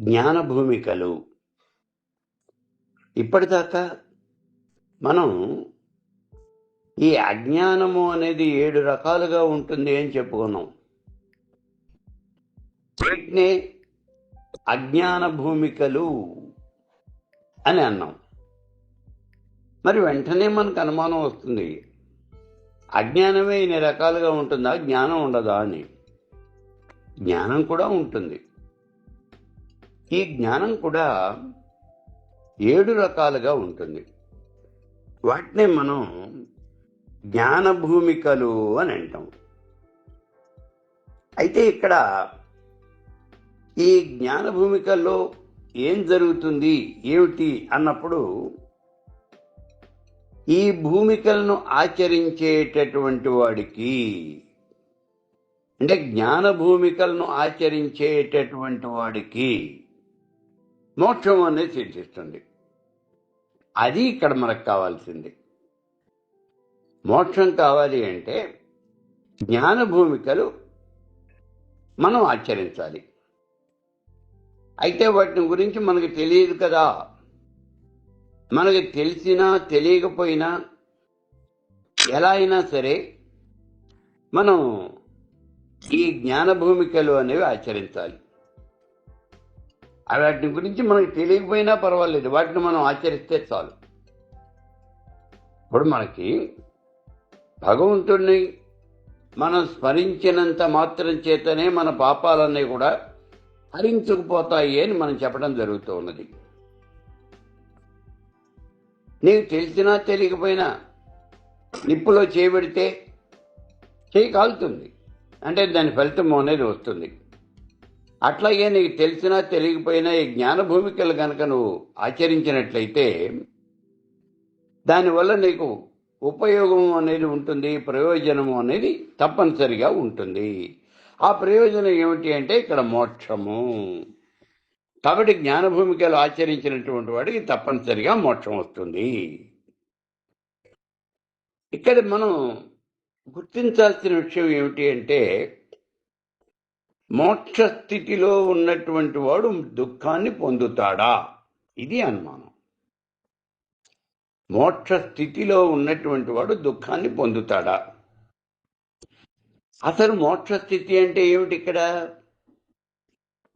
జ్ఞాన భూమికలు ఇప్పటిదాకా మనం ఈ అజ్ఞానము అనేది ఏడు రకాలుగా ఉంటుంది అని చెప్పుకున్నాం. వీటిని అజ్ఞాన భూమికలు అని అన్నాం. మరి వెంటనే మనకు అనుమానం వస్తుంది అజ్ఞానమే ఇన్ని రకాలుగా ఉంటుందా? జ్ఞానం ఉండదా అని. జ్ఞానం కూడా ఉంటుంది. ఈ జ్ఞానం కూడా ఏడు రకాలుగా ఉంటుంది. వాటిని మనం జ్ఞాన భూమికలు అని అంటాం. అయితే ఇక్కడ ఈ జ్ఞాన భూమికల్లో ఏం జరుగుతుంది ఏమిటి అన్నప్పుడు ఈ భూమికలను ఆచరించేటటువంటి వాడికి అంటే జ్ఞాన భూమికలను ఆచరించేటటువంటి వాడికి మోక్షం అనేది సిద్ధిస్తుంది అది ఇక్కడ మనకు కావాల్సింది. మోక్షం కావాలి అంటే జ్ఞాన భూమికలు మనం ఆచరించాలి. అయితే వాటిని గురించి మనకు తెలియదు కదా. మనకి తెలిసినా తెలియకపోయినా ఎలా అయినా సరే మనం ఈ జ్ఞాన భూమికలు అనేవి ఆచరించాలి. వాటిని గురించి మనకు తెలియకపోయినా పర్వాలేదు. వాటిని మనం ఆచరిస్తే చాలు. ఇప్పుడు మనకి భగవంతుడిని మనం స్మరించినంత మాత్రం చేతనే మన పాపాలన్నీ కూడా హరించుకుపోతాయి అని మనం చెప్పడం జరుగుతూ ఉన్నది. నీకు తెలిసినా తెలియకపోయినా నిప్పులో చేయబెడితే చేయి కాలుతుంది. అంటే దాని ఫలితం అనేది వస్తుంది. అట్లాగే నీకు తెలిసినా తెలియకపోయినా ఈ జ్ఞాన భూమికలు కనుక నువ్వు ఆచరించినట్లయితే దానివల్ల నీకు ఉపయోగం అనేది ఉంటుంది ప్రయోజనము అనేది తప్పనిసరిగా ఉంటుంది. ఆ ప్రయోజనం ఏమిటి అంటే ఇక్కడ మోక్షము. కాబట్టి జ్ఞాన భూమికలు ఆచరించినటువంటి వాడికి తప్పనిసరిగా మోక్షం వస్తుంది. ఇక్కడ మనం గుర్తించాల్సిన విషయం ఏమిటి అంటే మోక్ష స్థితిలో ఉన్నటువంటి వాడు దుఃఖాన్ని పొందుతాడా? ఇది అనుమానం. మోక్ష స్థితిలో ఉన్నటువంటి వాడు దుఃఖాన్ని పొందుతాడా? అసలు మోక్ష స్థితి అంటే ఏమిటి ఇక్కడ?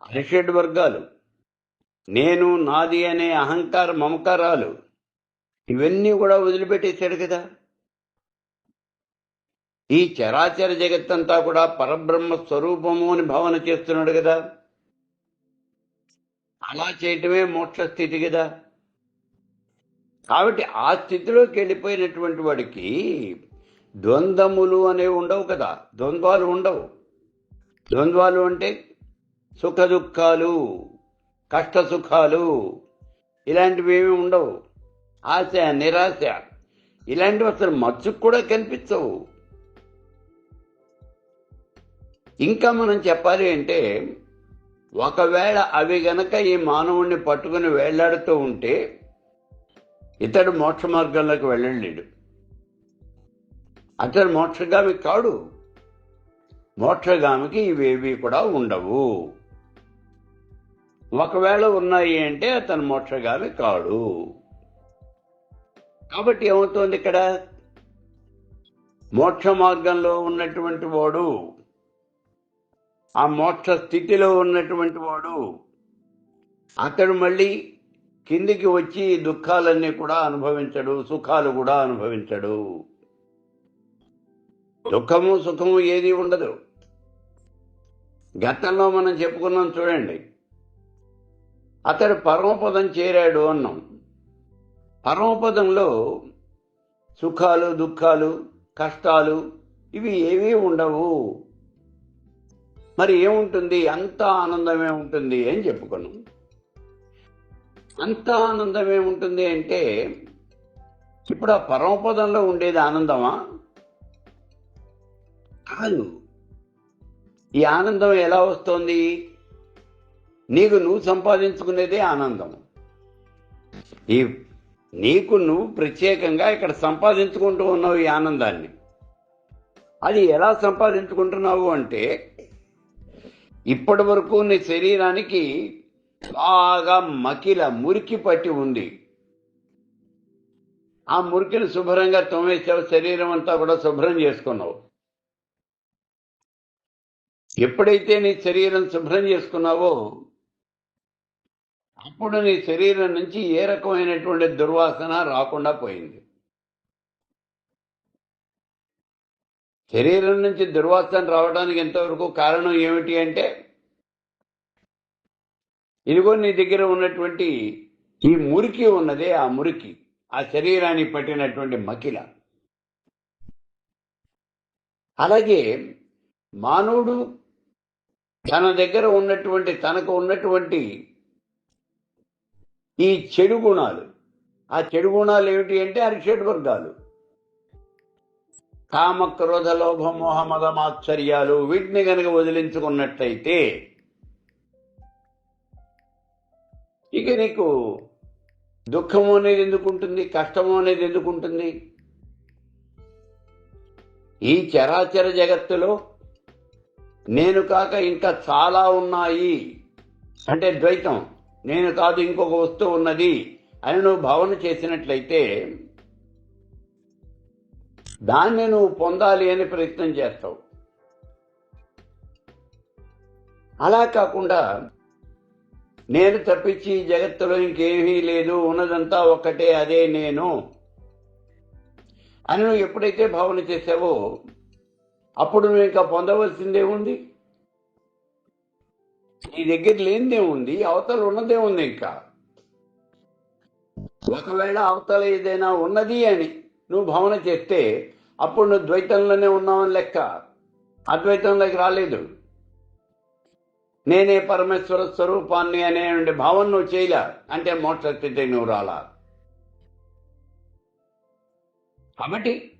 అరిషడ్ వర్గాలు. నేను నాది అనే అహంకార మమకారాలు. ఇవన్నీ కూడా వదిలిపెట్టేశాడు కదా? ఈ చరాచర జగత్తంతా కూడా పరబ్రహ్మ స్వరూపము అని భావన చేస్తున్నాడు కదా. అలా చేయటమే మోక్ష స్థితి కదా. కాబట్టి ఆ స్థితిలోకి వెళ్ళిపోయినటువంటి వాడికి ద్వంద్వములు అనేవి ఉండవు కదా. ద్వంద్వాలు ఉండవు. ద్వంద్వాలు అంటే సుఖ దుఃఖాలు కష్ట సుఖాలు ఇలాంటివి ఏమి ఉండవు. ఆశ నిరాశ ఇలాంటివి అసలు మచ్చుకు కూడా కనిపించవు. ఇంకా మనం చెప్పాలి అంటే ఒకవేళ అవి గనక ఈ మానవుణ్ణి పట్టుకుని వేళ్ళాడుతూ ఉంటే ఇతడు మోక్ష మార్గంలోకి వెళ్ళలేడు. అతడు మోక్షగామి కాడు. మోక్షగామికి ఇవేవి కూడా ఉండవు. ఒకవేళ ఉన్నాయి అంటే అతను మోక్షగామి కాడు. కాబట్టి ఏమవుతోంది ఇక్కడ? మోక్ష మార్గంలో ఉన్నటువంటి వాడు ఆ మోక్ష స్థితిలో ఉన్నటువంటి వాడు. అతడు మళ్ళీ కిందికి వచ్చి దుఃఖాలన్నీ కూడా అనుభవించడు సుఖాలు కూడా అనుభవించడు. దుఃఖము సుఖము ఏది ఉండదు. గతంలో మనం చెప్పుకున్నాం చూడండి. అతడు పరమపదం చేరాడు అన్నాం. పరమపదంలో సుఖాలు దుఃఖాలు కష్టాలు ఇవి ఏవీ ఉండవు. మరి ఏముంటుంది? అంత ఆనందమే ఉంటుంది అని చెప్పుకున్నాం. అంత ఆనందం ఉంటుంది అంటే ఇప్పుడు ఆ పరమపదంలో ఉండేది ఆనందమా? కాదు. ఈ ఆనందం ఎలా వస్తుంది? నీకు నువ్వు సంపాదించుకునేదే ఆనందం. ఈ నీకు నువ్వు ప్రత్యేకంగా ఇక్కడ సంపాదించుకుంటూ ఉన్నావు ఈ ఆనందాన్ని. అది ఎలా సంపాదించుకుంటున్నావు అంటే ఇప్పటి వరకు నీ శరీరానికి బాగా మకిల మురికి పట్టి ఉంది. ఆ మురికిని శుభ్రంగా తోమేసావు శరీరం అంతా కూడా శుభ్రం చేసుకున్నావు. ఎప్పుడైతే నీ శరీరం శుభ్రం చేసుకున్నావో అప్పుడు నీ శరీరం నుంచి ఏ రకమైనటువంటి దుర్వాసన రాకుండా పోయింది. శరీరం నుంచి దుర్వాసన రావడానికి ఎంతవరకు కారణం ఏమిటి అంటే ఇదిగో నీ దగ్గర ఉన్నటువంటి ఈ మురికి ఉన్నదే ఆ మురికి ఆ శరీరానికి పట్టినటువంటి మకిల. అలాగే మానవుడు తన దగ్గర ఉన్నటువంటి తనకు ఉన్నటువంటి ఈ చెడు గుణాలు ఆ చెడు గుణాలు ఏమిటి అంటే అరిషడ్ వర్గాలు. కామ క్రోధ లోభ మోహ మాత్సర్యాలు వీటిని గనక వదిలించుకున్నట్లయితే ఇక నీకు దుఃఖము అనేది ఎందుకు ఉంటుంది కష్టము అనేది ఎందుకుంటుంది? ఈ చరాచర జగత్తులో నేను కాక ఇంకా చాలా ఉన్నాయి. అంటే ద్వైతం నేను కాదు ఇంకొక వస్తువు ఉన్నది అని నువ్వు భావన చేసినట్లయితే దాన్ని నువ్వు పొందాలి అని ప్రయత్నం చేస్తావు. అలా కాకుండా నేను తప్పించి జగత్తులో ఇంకేమీ లేదు ఉన్నదంతా ఒక్కటే అదే నేను అని నువ్వు ఎప్పుడైతే భావన చేసావో అప్పుడు నువ్వు ఇంకా పొందవలసిందే ఉంది. నీ దగ్గర లేనిదే ఉంది అవతల ఉన్నదే ఉంది ఇంకా. ఒకవేళ అవతల ఏదైనా ఉన్నది అని నువ్వు భావన చేస్తే అప్పుడు నువ్వు ద్వైతంలోనే ఉన్నావని లెక్క. అద్వైతంలోకి రాలేదు. నేనే పరమేశ్వర స్వరూపాన్ని అనే భావన నువ్వు చేయలే. అంటే మోక్ష స్థితి నువ్వు రాలా. కాబట్టి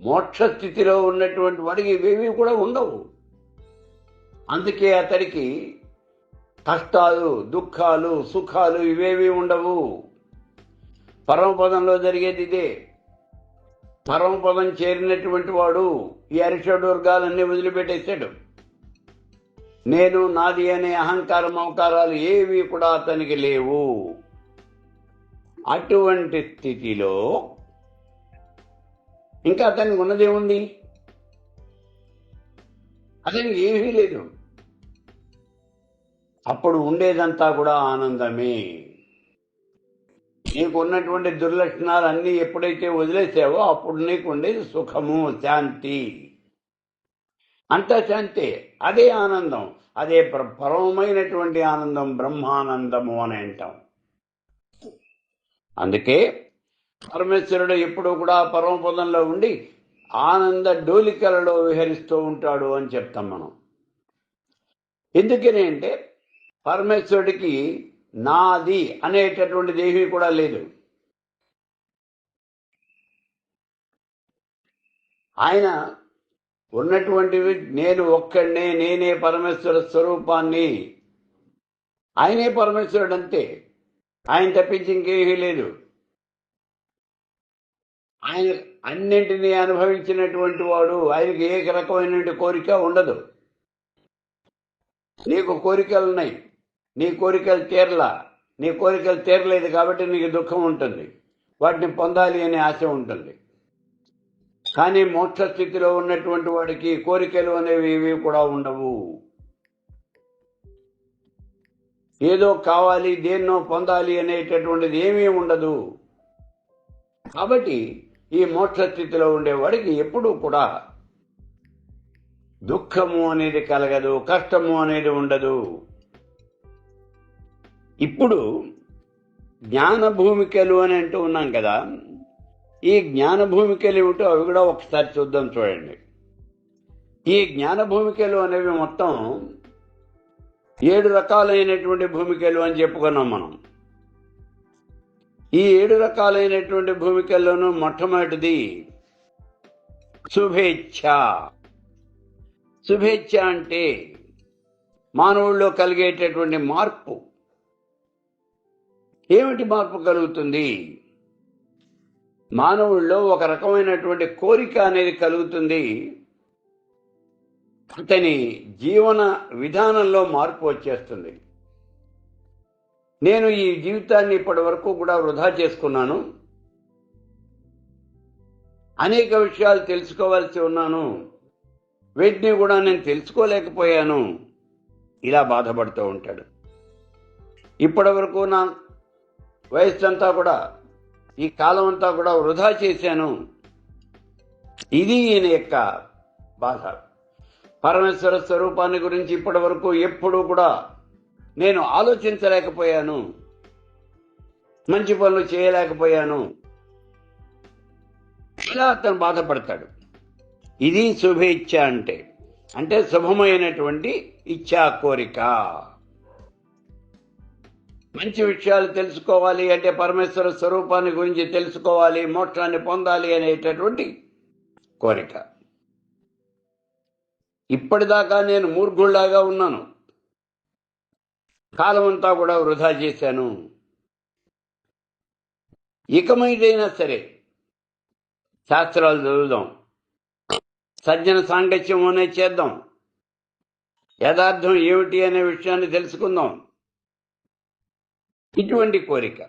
మోక్ష స్థితిలో ఉన్నటువంటి వాడికి ఇవేవి కూడా ఉండవు. అందుకే అతడికి కష్టాలు దుఃఖాలు సుఖాలు ఇవేవి ఉండవు. పరమపదంలో జరిగేది ఇదే. పరమపదం చేరినటువంటి వాడు ఈ అరిషడ్ వర్గాలన్నీ వదిలిపెట్టేశాడు. నేను నాది అనే అహంకారం అవకారాలు ఏవి కూడా అతనికి లేవు. అటువంటి స్థితిలో ఇంకా అతనికి ఉన్నదేముంది అతనికి ఏమీ లేదు. అప్పుడు ఉండేదంతా కూడా ఆనందమే. నీకు ఉన్నటువంటి దుర్లక్షణాలు అన్నీ ఎప్పుడైతే వదిలేసావో అప్పుడు నీకు ఉండేది సుఖము శాంతి. అంతా శాంతి అదే ఆనందం. అదే పరమమైనటువంటి ఆనందం బ్రహ్మానందము అని అంటాం. అందుకే పరమేశ్వరుడు ఎప్పుడూ కూడా పరమపదంలో ఉండి ఆనంద డోలికలలో విహరిస్తూ ఉంటాడు అని చెప్తాం మనం. ఎందుకని అంటే పరమేశ్వరుడికి నాది అనేటటువంటిది ఏమీ కూడా లేదు. ఆయన ఉన్నటువంటివి నేను ఒక్కడినే నేనే పరమేశ్వర స్వరూపాన్ని. ఆయనే పరమేశ్వరుడు అంతే. ఆయన తప్పించి ఇంకేమీ లేదు. ఆయన అన్నింటినీ అనుభవించినటువంటి వాడు ఆయనకి ఏ రకమైనటువంటి కోరిక ఉండదు. నీకు కోరికలు ఉన్నాయి నీ కోరికలు తీరలా. నీ కోరికలు తీరలేదు కాబట్టి నీకు దుఃఖం ఉంటుంది. వాటిని పొందాలి అనే ఆశ ఉంటుంది. కానీ మోక్ష స్థితిలో ఉన్నటువంటి వాడికి కోరికలు అనేవి ఏవి కూడా ఉండవు. ఏదో కావాలి దేన్నో పొందాలి అనేటటువంటిది ఏమీ ఉండదు. కాబట్టి ఈ మోక్ష స్థితిలో ఉండేవాడికి ఎప్పుడూ కూడా దుఃఖము అనేది కలగదు కష్టము అనేది ఉండదు. ఇప్పుడు జ్ఞాన భూమికలు అని అంటూ ఉన్నాం కదా ఈ జ్ఞాన భూమికలు ఏమిటో అవి కూడా ఒకసారి చూద్దాం చూడండి. ఈ జ్ఞాన భూమికలు అనేవి మొత్తం ఏడు రకాలైనటువంటి భూమికలు అని చెప్పుకున్నాం మనం. ఈ ఏడు రకాలైనటువంటి భూమికల్లోనూ మొట్టమొదటిది శుభేచ్ఛ శుభేచ్ఛ అంటే మానవుల్లో కలిగేటటువంటి మార్పు. ఏమిటి మార్పు కలుగుతుంది? మానవుల్లో ఒక రకమైనటువంటి కోరిక అనేది కలుగుతుంది. అతని జీవన విధానంలో మార్పు వచ్చేస్తుంది. నేను ఈ జీవితాన్ని ఇప్పటి వరకు కూడా వృధా చేసుకున్నాను. అనేక విషయాలు తెలుసుకోవాల్సి ఉన్నాను. వీటిని కూడా నేను తెలుసుకోలేకపోయాను. ఇలా బాధపడుతూ ఉంటాడు. ఇప్పటి వరకు నా వయస్సు అంతా కూడా ఈ కాలం అంతా కూడా వృధా చేశాను. ఇది ఈయన యొక్క బాధ. పరమేశ్వర స్వరూపాన్ని గురించి ఇప్పటి వరకు ఎప్పుడూ కూడా నేను ఆలోచించలేకపోయాను. మంచి పనులు చేయలేకపోయాను. ఇలా అతను బాధపడతాడు. ఇది శుభేచ్ఛ అంటే అంటే శుభమైనటువంటి ఇచ్ఛా కోరిక. మంచి విషయాలు తెలుసుకోవాలి అంటే పరమేశ్వర స్వరూపాన్ని గురించి తెలుసుకోవాలి మోక్షాన్ని పొందాలి అనేటటువంటి కోరిక. ఇప్పటిదాకా నేను మూర్ఘుళ్ళాగా ఉన్నాను. కాలం అంతా కూడా వృధా చేశాను. ఇకమైదైనా సరే శాస్త్రాలు చదువుదాం. సజ్జన సాంగత్యం అనే చేద్దాం. యథార్థం ఏమిటి అనే విషయాన్ని తెలుసుకుందాం. ఇటువంటి కోరిక.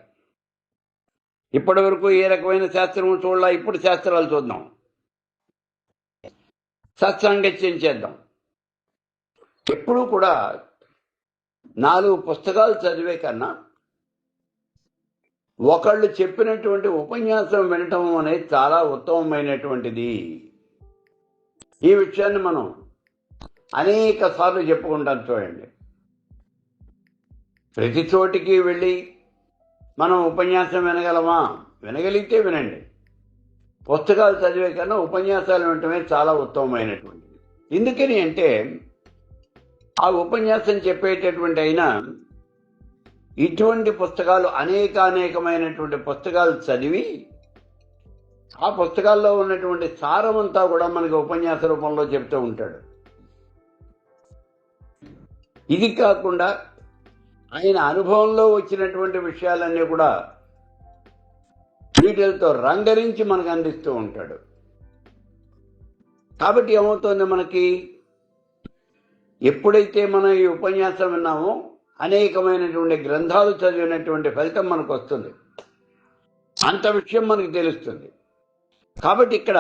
ఇప్పటి వరకు ఏ రకమైన శాస్త్రం చూడాల ఇప్పుడు శాస్త్రాలు చూద్దాం. సత్సాంగత్యం చేద్దాం. ఎప్పుడూ కూడా నాలుగు పుస్తకాలు చదివే కన్నా ఒకళ్ళు చెప్పినటువంటి ఉపన్యాసం వినటం అనేది చాలా ఉత్తమమైనటువంటిది. ఈ విషయాన్ని మనం అనేక సార్లు చెప్పుకుంటాం చూడండి. ప్రతి చోటికి వెళ్ళి మనం ఉపన్యాసం వినగలమా? వినగలిగితే వినండి. పుస్తకాలు చదివే కన్నా ఉపన్యాసాలు వినటమే చాలా ఉత్తమమైనటువంటిది. ఎందుకని అంటే ఆ ఉపన్యాసం చెప్పేటటువంటి అయినా ఇటువంటి పుస్తకాలు అనేక అనేకమైనటువంటి పుస్తకాలు చదివి ఆ పుస్తకాల్లో ఉన్నటువంటి సారమంతా కూడా మనకి ఉపన్యాస రూపంలో చెప్తూ ఉంటాడు. ఇది కాకుండా ఆయన అనుభవంలో వచ్చినటువంటి విషయాలన్నీ కూడా వీటితో రంగరించి మనకు అందిస్తూ ఉంటాడు. కాబట్టి ఏమవుతుంది మనకి? ఎప్పుడైతే మనం ఈ ఉపన్యాసం విన్నామో అనేకమైనటువంటి గ్రంథాలు చదివినటువంటి ఫలితం మనకు వస్తుంది. అంత విషయం మనకు తెలుస్తుంది. కాబట్టి ఇక్కడ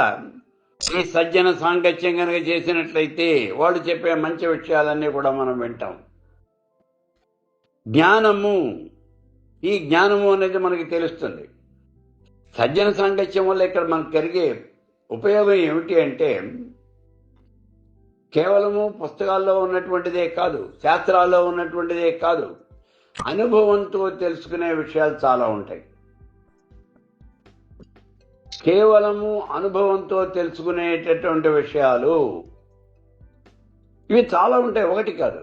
ఈ సజ్జన సాంగత్యం కనుక చేసినట్లయితే వాళ్ళు చెప్పే మంచి విషయాలన్నీ కూడా మనం వింటాం. జ్ఞానము. ఈ జ్ఞానము అనేది మనకి తెలుస్తుంది. సజ్జన సాంగత్యం వల్ల ఇక్కడ మనకు కలిగే ఉపయోగం ఏమిటి అంటే కేవలము పుస్తకాల్లో ఉన్నటువంటిదే కాదు శాస్త్రాల్లో ఉన్నటువంటిదే కాదు అనుభవంతో తెలుసుకునే విషయాలు చాలా ఉంటాయి. కేవలము అనుభవంతో తెలుసుకునేటటువంటి విషయాలు ఇవి చాలా ఉంటాయి ఒకటి కాదు.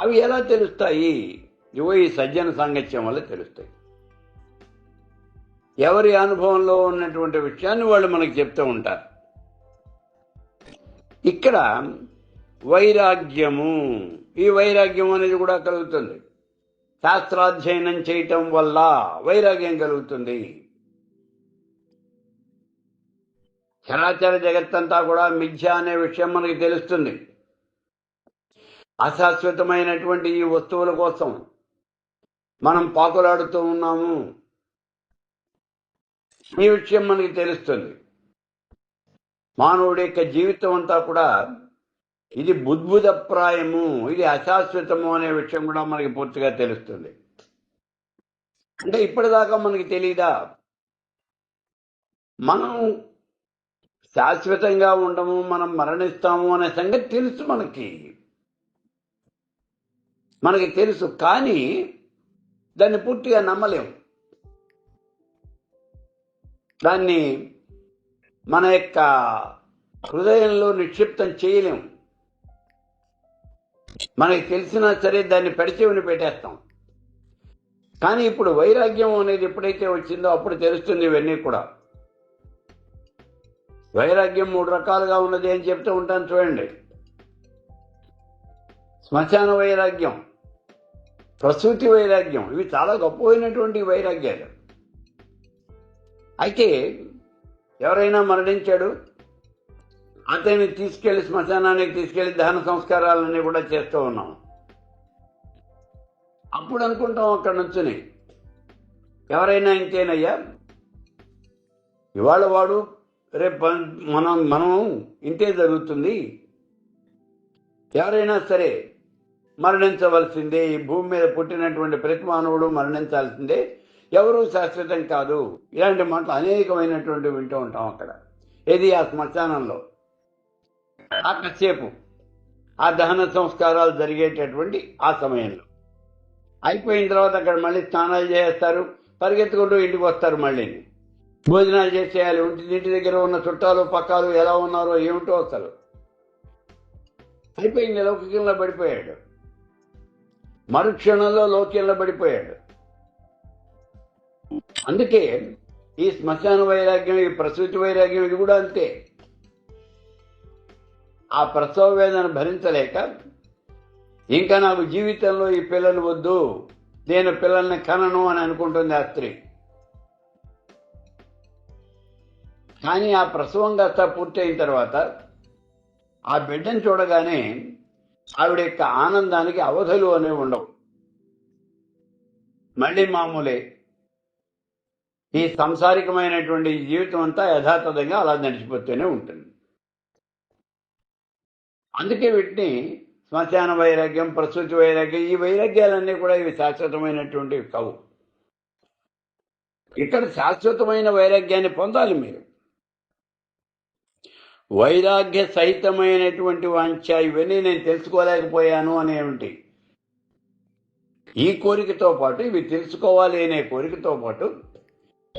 అవి ఎలా తెలుస్తాయి? ఇవో ఈ సజ్జన సాంగత్యం వల్ల తెలుస్తాయి. ఎవరి అనుభవంలో ఉన్నటువంటి విషయాన్ని వాళ్ళు మనకు చెప్తూ ఉంటారు. ఇక్కడ వైరాగ్యము ఈ వైరాగ్యం అనేది కూడా కలుగుతుంది. శాస్త్రాధ్యయనం చేయటం వల్ల వైరాగ్యం కలుగుతుంది. చరాచర జగత్తంతా కూడా మిథ్య అనే విషయం మనకి తెలుస్తుంది. అశాశ్వతమైనటువంటి ఈ వస్తువుల కోసం మనం పాకులాడుతూ ఉన్నాము. ఈ విషయం మనకి తెలుస్తుంది. మానవుడి యొక్క జీవితం అంతా కూడా ఇది బుద్భుతప్రాయము ఇది అశాశ్వతము అనే విషయం కూడా మనకి పూర్తిగా తెలుస్తుంది. అంటే ఇప్పటిదాకా మనకి తెలియదా మనం శాశ్వతంగా ఉండము మనం మరణిస్తాము అనే సంగతి తెలుసు మనకి. మనకి తెలుసు కానీ దాన్ని పూర్తిగా నమ్మలేము దాన్ని మన యొక్క హృదయంలో నిక్షిప్తం చేయలేం. మనకి తెలిసినా సరే దాన్ని పెడచెవిని పెట్టేస్తాం. కానీ ఇప్పుడు వైరాగ్యం అనేది ఎప్పుడైతే వచ్చిందో అప్పుడు తెలుస్తుంది ఇవన్నీ కూడా. వైరాగ్యం మూడు రకాలుగా ఉన్నది అని చెప్తూ ఉంటాను చూడండి. శ్మశాన వైరాగ్యం ప్రసూతి వైరాగ్యం. ఇవి చాలా గొప్పమైనటువంటి వైరాగ్యాలు. అయితే ఎవరైనా మరణించాడు? అతన్ని తీసుకెళ్ళి శ్మశానానికి తీసుకెళ్ళి దహన సంస్కారాలన్నీ కూడా చేస్తూ ఉన్నాం. అప్పుడు అనుకుంటాం అక్కడ నుంచుని. ఎవరైనా ఇంతేనయ్యా? ఇవాళ వాడు రేపు మనం మనం ఇంతే జరుగుతుంది. ఎవరైనా సరే మరణించవలసిందే. ఈ భూమి మీద పుట్టినటువంటి ప్రతి మానవుడు మరణించాల్సిందే. ఎవరు శాశ్వతం కాదు. ఇలాంటి మాటలు అనేకమైనటువంటి వింటూ ఉంటాం అక్కడ. ఏది ఆ శ్మశానంలో? ఆ కాసేపు ఆ దహన సంస్కారాలు జరిగేటటువంటి ఆ సమయంలో. అయిపోయిన తర్వాత అక్కడ మళ్ళీ స్నానాలు చేస్తారు. పరిగెత్తుకుంటూ ఇంటికి వస్తారు మళ్ళీ. భోజనాలు చేసేయాలి. ఇంటి ఇంటి దగ్గర ఉన్న చుట్టాలు పక్కాలు ఎలా ఉన్నారో ఏమిటో అసలు. అయిపోయింది. లౌకికంలో పడిపోయాడు. మరుక్షణంలో లోక్యంలో పడిపోయాడు. అందుకే ఈ శ్మశాన వైరాగ్యం ఈ ప్రసూతి వైరాగ్యం ఇది కూడా అంతే. ఆ ప్రసవ వేదన భరించలేక ఇంకా నాకు జీవితంలో ఈ పిల్లలు వద్దు నేను పిల్లల్ని కనను అని అనుకుంటుంది ఆ స్త్రీ. కానీ ఆ ప్రసవం కాస్త పూర్తయిన తర్వాత ఆ బిడ్డను చూడగానే ఆవిడ యొక్క ఆనందానికి అవధులు అనేవి ఉండవు. మళ్ళీ మామూలే ఈ సంసారికమైనటువంటి జీవితం అంతా యథాతథంగా అలా నడిచిపోతూనే ఉంటుంది. అందుకే వీటిని శ్మశాన వైరాగ్యం ప్రసూతి వైరాగ్యం ఈ వైరాగ్యాలన్నీ కూడా ఇవి శాశ్వతమైనటువంటివి కావు. ఇక్కడ శాశ్వతమైన వైరాగ్యాన్ని పొందాలి మీరు. వైరాగ్య సహితమైనటువంటి వాంఛ ఇవన్నీ నేను తెలుసుకోలేకపోయాను అనేమిటి ఈ కోరికతో పాటు ఇవి తెలుసుకోవాలి అనే కోరికతో పాటు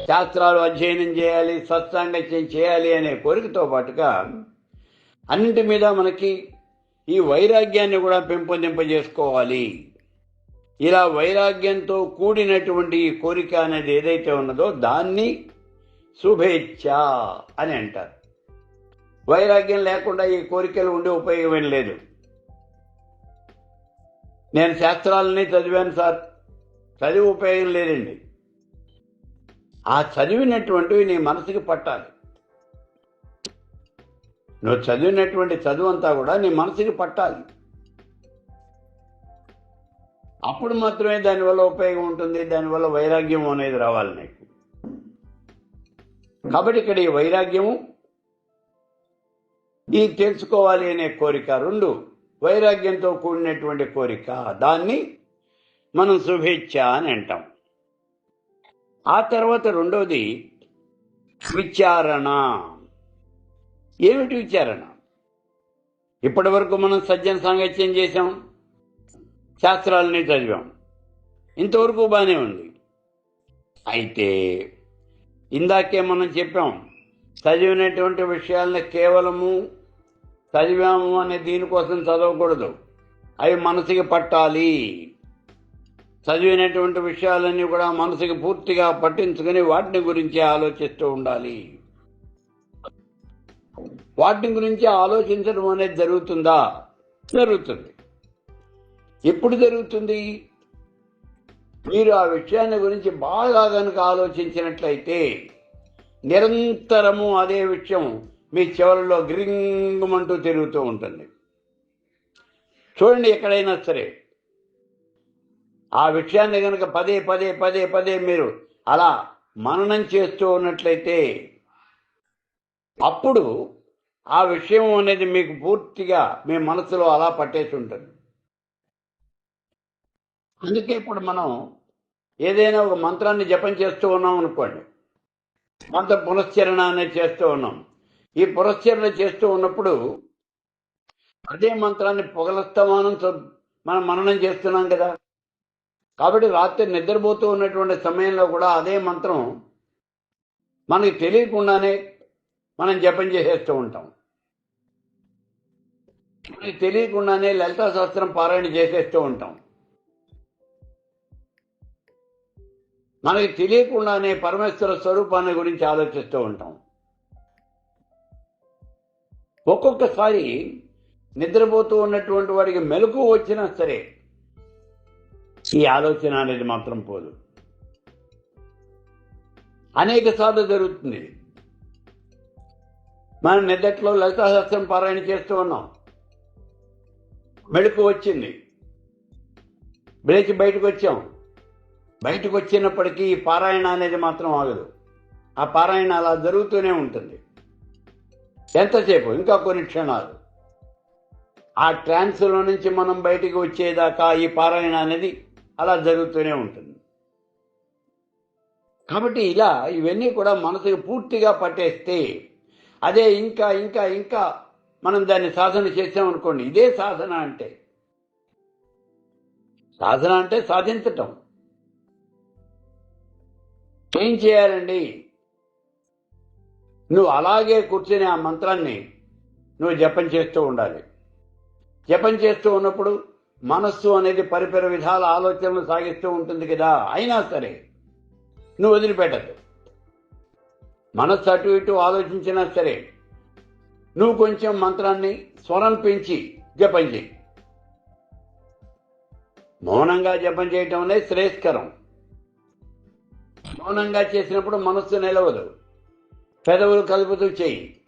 శాస్త్రాలు అధ్యయనం చేయాలి సత్సాంగత్యం చేయాలి అనే కోరికతో పాటుగా అన్నింటి మీద మనకి ఈ వైరాగ్యాన్ని కూడా పెంపొందింపజేసుకోవాలి. ఇలా వైరాగ్యంతో కూడినటువంటి ఈ కోరిక అనేది ఏదైతే ఉన్నదో దాన్ని శుభేచ్ఛ అని అంటారు. వైరాగ్యం లేకుండా ఈ కోరికలు ఉండే ఉపయోగం లేదు. నేను శాస్త్రాలని చదివాను సార్. చదివి ఉపయోగం లేదండి. ఆ చదివినటువంటివి నీ మనసుకి పట్టాలి. నువ్వు చదివినటువంటి చదువు అంతా కూడా నీ మనసుకి పట్టాలి. అప్పుడు మాత్రమే దానివల్ల ఉపయోగం ఉంటుంది దానివల్ల వైరాగ్యం అనేది రావాలి నీకు. కాబట్టి ఇక్కడ ఈ వైరాగ్యము ఈ తెలుసుకోవాలి అనే కోరిక రెండు వైరాగ్యంతో కూడినటువంటి కోరిక. దాన్ని మనం శుభేచ్ఛ అని అంటాం. ఆ తర్వాత రెండవది విచారణ. ఏమిటి విచారణ? ఇప్పటి వరకు మనం సజ్జన సాంగత్యం చేశాం శాస్త్రాలని చదివాం. ఇంతవరకు బాగానే ఉంది. అయితే ఇందాకే మనం చెప్పాం చదివినటువంటి విషయాల్ని కేవలము చదివాము అనే దీనికోసం చదవకూడదు. అవి మనసుకి పట్టాలి. చదివినటువంటి విషయాలన్నీ కూడా మనసుకి పూర్తిగా పట్టించుకుని వాటిని గురించి ఆలోచిస్తూ ఉండాలి. వాటిని గురించి ఆలోచించడం అనేది జరుగుతుందా? జరుగుతుంది. ఎప్పుడు జరుగుతుంది? మీరు ఆ విషయాన్ని గురించి బాగా కనుక ఆలోచించినట్లయితే నిరంతరము అదే విషయం మీ చివరిలో గ్రింగమంటూ తిరుగుతూ ఉంటుంది. చూడండి ఎక్కడైనా సరే ఆ విషయాన్ని కనుక పదే పదే పదే పదే మీరు అలా మననం చేస్తూ ఉన్నట్లయితే అప్పుడు ఆ విషయం అనేది మీకు పూర్తిగా మీ మనసులో అలా పట్టేసి ఉంటుంది. అందుకే ఇప్పుడు మనం ఏదైనా ఒక మంత్రాన్ని జపం చేస్తూ ఉన్నాం అనుకోండి మనతో పునశ్చరణ అనేది చేస్తూ ఉన్నాం. ఈ పునశ్చరణ చేస్తూ ఉన్నప్పుడు అదే మంత్రాన్ని పొగలస్తమానం మనం మననం చేస్తున్నాం కదా. కాబట్టి రాత్రి నిద్రపోతూ ఉన్నటువంటి సమయంలో కూడా అదే మంత్రం మనకి తెలియకుండానే మనం జపం చేసేస్తూ ఉంటాం. మనకి తెలియకుండానే లలితా శాస్త్రం పారాయణ చేసేస్తూ ఉంటాం. మనకి తెలియకుండానే పరమేశ్వర స్వరూపాన్ని గురించి ఆలోచిస్తూ ఉంటాం. ఒక్కొక్కసారి నిద్రపోతూ ఉన్నటువంటి వాడికి మెలకు వచ్చినా సరే ఈ ఆలోచన అనేది మాత్రం పోదు. అనేక సార్లు జరుగుతుంది. మనం నిద్దట్లో లలితాశాస్త్రం పారాయణ చేస్తూ ఉన్నాం. మెళుకు వచ్చింది. బ్రేక్ బయటకు వచ్చాం. బయటకు వచ్చినప్పటికీ ఈ పారాయణ అనేది మాత్రం ఆగదు. ఆ పారాయణ అలా జరుగుతూనే ఉంటుంది. ఎంతసేపు? ఇంకా కొన్ని క్షణాలు. ఆ ట్రాన్స్లో నుంచి మనం బయటికి వచ్చేదాకా ఈ పారాయణ అనేది అలా జరుగుతూనే ఉంటుంది. కాబట్టి ఇలా ఇవన్నీ కూడా మనసుకు పూర్తిగా పట్టేస్తే అదే ఇంకా ఇంకా ఇంకా మనం దాన్ని సాధన చేసామనుకోండి ఇదే సాధన అంటే. సాధన అంటే సాధించటం. ఏం చేయాలండి? నువ్వు అలాగే కూర్చుని ఆ మంత్రాన్ని నువ్వు జపం చేస్తూ ఉండాలి. జపం చేస్తూ ఉన్నప్పుడు మనస్సు అనేది పరిపర విధాల ఆలోచనలు సాగిస్తూ ఉంటుంది కదా అయినా సరే నువ్వు వదిలిపెట్టద్దు. మనస్సు అటు ఇటు ఆలోచించినా సరే నువ్వు కొంచెం మంత్రాన్ని స్వరం పెంచి జపం చేయి. మౌనంగా జపం చేయటం అనేది శ్రేయస్కరం. మౌనంగా చేసినప్పుడు మనస్సు నిలవదు. పెదవులు కలుపుతూ చేయి.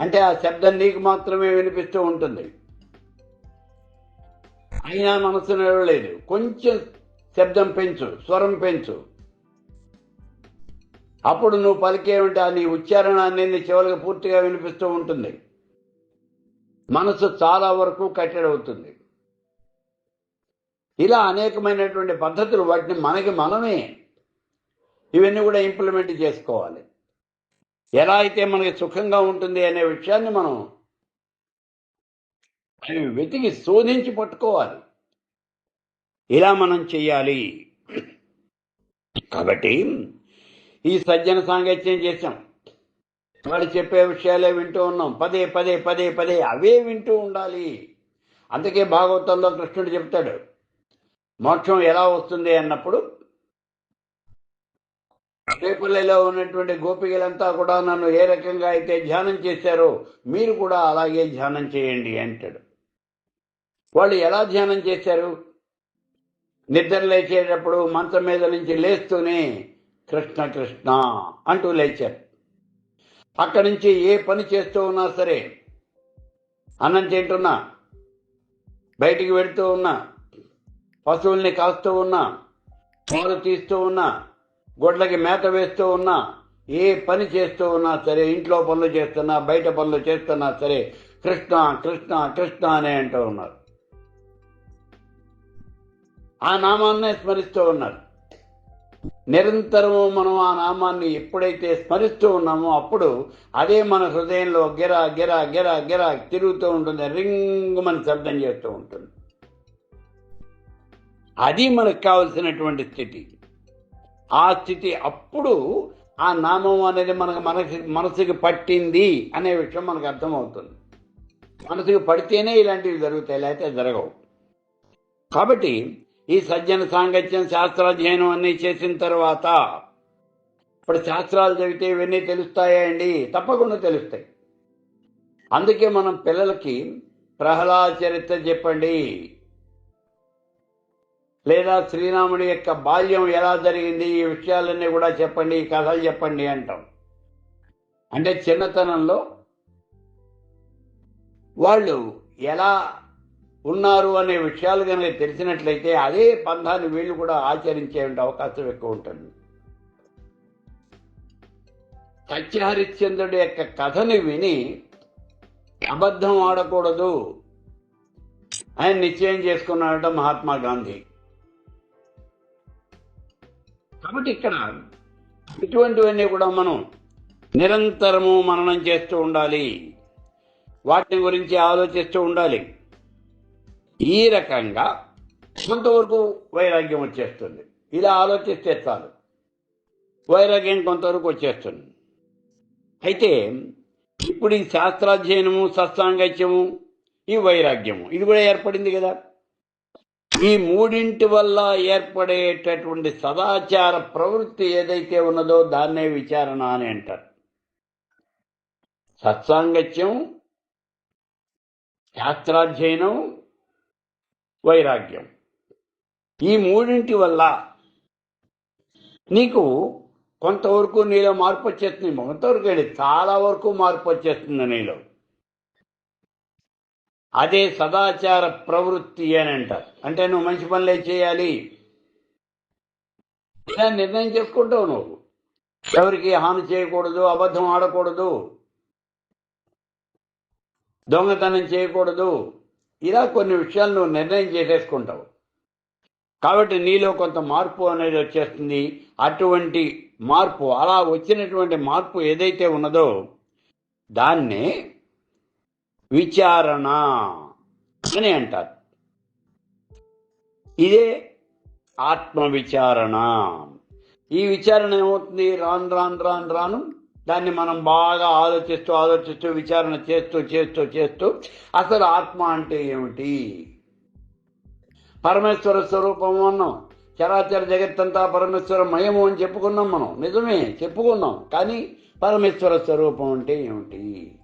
అంటే ఆ శబ్దం నీకు మాత్రమే వినిపిస్తూ ఉంటుంది. అయినా మనసు నిలవలేదు. కొంచెం శబ్దం పెంచు స్వరం పెంచు. అప్పుడు నువ్వు పలికేమిటి ఆ నీ ఉచ్చారణ అనేది చివరికి పూర్తిగా వినిపిస్తూ ఉంటుంది. మనసు చాలా వరకు కట్టెడవుతుంది ఇలా అనేకమైనటువంటి పద్ధతులు వాటిని మనకి మనమే ఇవన్నీ కూడా ఇంప్లిమెంట్ చేసుకోవాలి. ఎలా అయితే మనకి సుఖంగా ఉంటుంది అనే విషయాన్ని మనం అవి వెతికి శోధించి పట్టుకోవాలి. ఇలా మనం చెయ్యాలి. కాబట్టి ఈ సజ్జన సాంగత్యం చేశాం. వాళ్ళు చెప్పే విషయాలే వింటూ ఉన్నాం. పదే పదే పదే పదే అవే వింటూ ఉండాలి. అందుకే భాగవతంలో కృష్ణుడు చెప్తాడు మోక్షం ఎలా వస్తుంది అన్నప్పుడు రేపల్లెలో ఉన్నటువంటి గోపికలంతా కూడా నన్ను ఏ రకంగా అయితే ధ్యానం చేశారో మీరు కూడా అలాగే ధ్యానం చేయండి అంటాడు. వాళ్ళు ఎలా ధ్యానం చేశారు? నిద్ర లేచేటప్పుడు మంచం మీద నుంచి లేస్తూనే కృష్ణ కృష్ణ అంటూ లేచారు. అక్కడి నుంచి ఏ పని చేస్తూ ఉన్నా సరే అన్నం తింటున్నా బయటికి వెడుతూ ఉన్నా పశువుల్ని కాస్తూ ఉన్నా పాలు తీస్తూ ఉన్నా గొడ్లకి మేత వేస్తూ ఉన్నా ఏ పని చేస్తూ ఉన్నా సరే ఇంట్లో పనులు చేస్తున్నా బయట పనులు చేస్తున్నా సరే కృష్ణ కృష్ణ కృష్ణ అనే అంటూ ఉన్నారు. ఆ నామాన్నే స్మరిస్తూ ఉన్నారు. నిరంతరము మనం ఆ నామాన్ని ఎప్పుడైతే స్మరిస్తూ ఉన్నామో అప్పుడు అదే మన హృదయంలో గిరా గిరా గిరా గిరా తిరుగుతూ ఉంటుంది రింగ్ మన శబ్దం చేస్తూ ఉంటుంది. అది మనకు కావలసినటువంటి స్థితి. ఆ స్థితి అప్పుడు ఆ నామం అనేది మనకు మనకి మనసుకి పట్టింది అనే విషయం మనకు అర్థమవుతుంది. మనసుకి పడితేనే ఇలాంటివి జరుగుతాయి లేకపోతే జరగవు. కాబట్టి ఈ సజ్జన సాంగత్యం శాస్త్రాధ్యయనం అన్నీ చేసిన తర్వాత ఇప్పుడు శాస్త్రాలు చదివితే ఇవన్నీ తెలుస్తాయా అండి తప్పకుండా తెలుస్తాయి. అందుకే మనం పిల్లలకి ప్రహ్లాద చరిత్ర చెప్పండి. లేదా శ్రీరాముడి యొక్క బాల్యం ఎలా జరిగింది? ఈ విషయాలన్నీ కూడా చెప్పండి ఈ కథలు చెప్పండి అంటాం. అంటే చిన్నతనంలో వాళ్ళు ఎలా ఉన్నారు అనే విషయాలు కనుక తెలిసినట్లయితే అదే పంధాన్ని వీళ్ళు కూడా ఆచరించే అవకాశం ఎక్కువ ఉంటుంది. సత్యహరిశ్చంద్రుడి యొక్క కథని విని అబద్ధం ఆడకూడదు ఆయన నిశ్చయం చేసుకున్నాడట మహాత్మా గాంధీ. కాబట్టి ఇక్కడ ఇటువంటివన్నీ కూడా మనం నిరంతరము మననం చేస్తూ ఉండాలి. వాటిని గురించి ఆలోచిస్తూ ఉండాలి. ఈ రకంగా కొంతవరకు వైరాగ్యం వచ్చేస్తుంది. ఇలా ఆలోచిస్తే చాలు. వైరాగ్యం కొంతవరకు వచ్చేస్తుంది. అయితే ఇప్పుడు ఈ శాస్త్రాధ్యయనము సత్సాంగత్యము ఈ వైరాగ్యము ఇది కూడా ఏర్పడింది కదా. ఈ మూడింటి వల్ల ఏర్పడేటటువంటి సదాచార ప్రవృత్తి ఏదైతే ఉన్నదో దాన్నే విచారణ అని అంటారు. సత్సాంగత్యం శాస్త్రాధ్యయనం వైరాగ్యం. ఈ మూడింటి వల్ల నీకు కొంతవరకు నీలో మార్పు వచ్చేస్తుంది కొంతవరకు వెళ్ళి చాలా వరకు మార్పు వచ్చేస్తుంది నీలో. అదే సదాచార ప్రవృత్తి అని అంటారు. అంటే నువ్వు మంచి పనులే చేయాలి. ఇలా నిర్ణయం చేసుకుంటావు నువ్వు. ఎవరికి హాని చేయకూడదు అబద్ధం ఆడకూడదు దొంగతనం చేయకూడదు ఇలా కొన్ని విషయాలు నువ్వు నిర్ణయం చేసేసుకుంటావు. కాబట్టి నీలో కొంత మార్పు అనేది వచ్చేస్తుంది. అటువంటి మార్పు అలా వచ్చినటువంటి మార్పు ఏదైతే ఉన్నదో దాన్నే విచారణ అని అంటారు. ఇదే ఆత్మ విచారణ ఈ విచారణ ఏమవుతుంది? రాను రాను రాను రాను. దాన్ని మనం బాగా ఆలోచిస్తూ ఆలోచిస్తూ విచారణ చేస్తూ చేస్తూ చేస్తూ అసలు ఆత్మ అంటే ఏమిటి? పరమేశ్వర స్వరూపము అన్నాం. చరాచర జగత్తంతా పరమేశ్వర మయము అని చెప్పుకున్నాం మనం. నిజమే చెప్పుకున్నాం. కానీ పరమేశ్వర స్వరూపం అంటే ఏమిటి?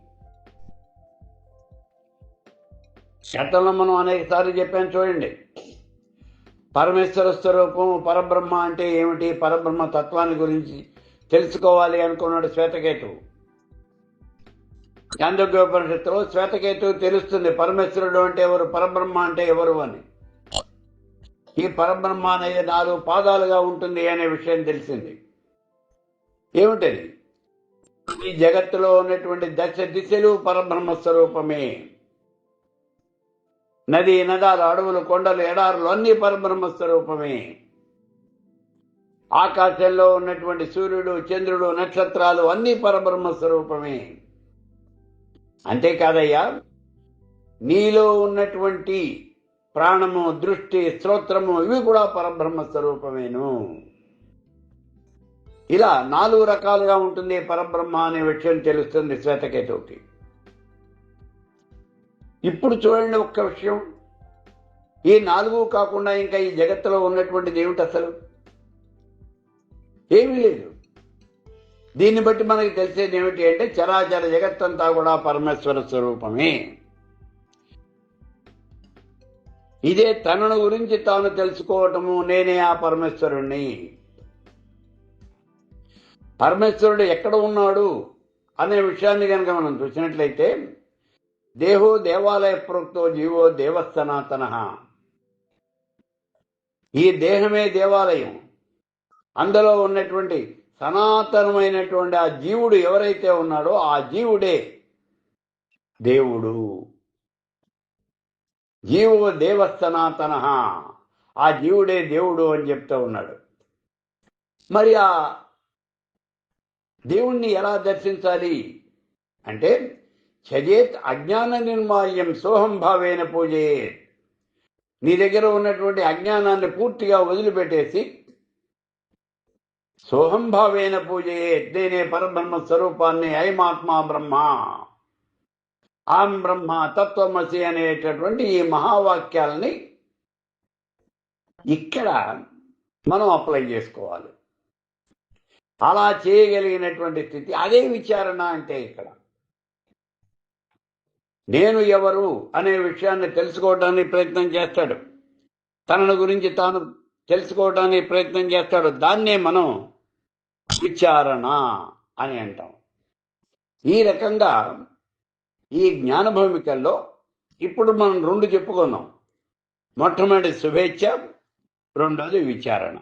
గతంలో మనం అనేక సార్లు చెప్పాను చూడండి. పరమేశ్వర స్వరూపం పరబ్రహ్మ అంటే ఏమిటి? పరబ్రహ్మ తత్వాన్ని గురించి తెలుసుకోవాలి అనుకున్నాడు శ్వేతకేతు చాందోగ్యోపనిషత్తులో శ్వేతకేతు తెలుస్తుంది పరమేశ్వరుడు అంటే ఎవరు పరబ్రహ్మ అంటే ఎవరు అని. ఈ పరబ్రహ్మ అనేది నాలుగు పాదాలుగా ఉంటుంది అనే విషయం తెలిసింది. ఏమిటది? ఈ జగత్తులో ఉన్నటువంటి దశ దిశలు పరబ్రహ్మ స్వరూపమే. నది నదాలు అడవులు కొండలు ఎడారులు అన్ని పరబ్రహ్మ స్వరూపమే. ఆకాశంలో ఉన్నటువంటి సూర్యుడు చంద్రుడు నక్షత్రాలు అన్ని పరబ్రహ్మ స్వరూపమే. అంతేకాదయ్యా నీలో ఉన్నటువంటి ప్రాణము దృష్టి స్తోత్రము ఇవి కూడా పరబ్రహ్మ స్వరూపమేను. ఇలా నాలుగు రకాలుగా ఉంటుంది పరబ్రహ్మ అనే విషయం తెలుస్తుంది శ్వేతకేతువుకి. ఇప్పుడు చూడండి ఒక్క విషయం. ఈ నాలుగు కాకుండా ఇంకా ఈ జగత్తులో ఉన్నటువంటిది ఏమిటి అసలు? ఏమీ లేదు. దీన్ని బట్టి మనకి తెలిసేది ఏమిటి అంటే చరాచర జగత్తంతా కూడా పరమేశ్వర స్వరూపమే. ఇదే తనను గురించి తాను తెలుసుకోవటము నేనే ఆ పరమేశ్వరుణ్ణి. పరమేశ్వరుడు ఎక్కడ ఉన్నాడు అనే విషయాన్ని కనుక మనం చూసినట్లయితే దేహో దేవాలయ ప్రోక్తో జీవో దేవస్థనాతన. ఈ దేహమే దేవాలయం. అందులో ఉన్నటువంటి సనాతనమైనటువంటి ఆ జీవుడు ఎవరైతే ఉన్నాడో ఆ జీవుడే దేవుడు. జీవో దేవస్థనాతన. ఆ జీవుడే దేవుడు అని చెప్తూ ఉన్నాడు. మరి ఆ దేవుణ్ణి ఎలా దర్శించాలి? అంటే చజేత్ అజ్ఞాన నిర్మాల్యం సోహం భావేన పూజయేత్ నీ దగ్గర ఉన్నటువంటి అజ్ఞానాన్ని పూర్తిగా వదిలిపెట్టేసి సోహం భావేన పూజయేత్ నేనే పరబ్రహ్మ స్వరూపాన్ని ఐమాత్మా బ్రహ్మ. ఆం బ్రహ్మ తత్వమసి అనేటటువంటి ఈ మహావాక్యాలని ఇక్కడ మనం అప్లై చేసుకోవాలి. అలా చేయగలిగినటువంటి స్థితి అదే విచారణ అంటే ఇక్కడ. నేను ఎవరు అనే విషయాన్ని తెలుసుకోవడానికి ప్రయత్నం చేస్తాడు. తనను గురించి తాను తెలుసుకోవడానికి ప్రయత్నం చేస్తాడు. దాన్నే మనం విచారణ అని అంటాం. ఈ రకంగా ఈ జ్ఞానభూమికల్లో ఇప్పుడు మనం రెండు చెప్పుకున్నాం మొట్టమొదటి శుభేచ్ఛ రెండోది విచారణ.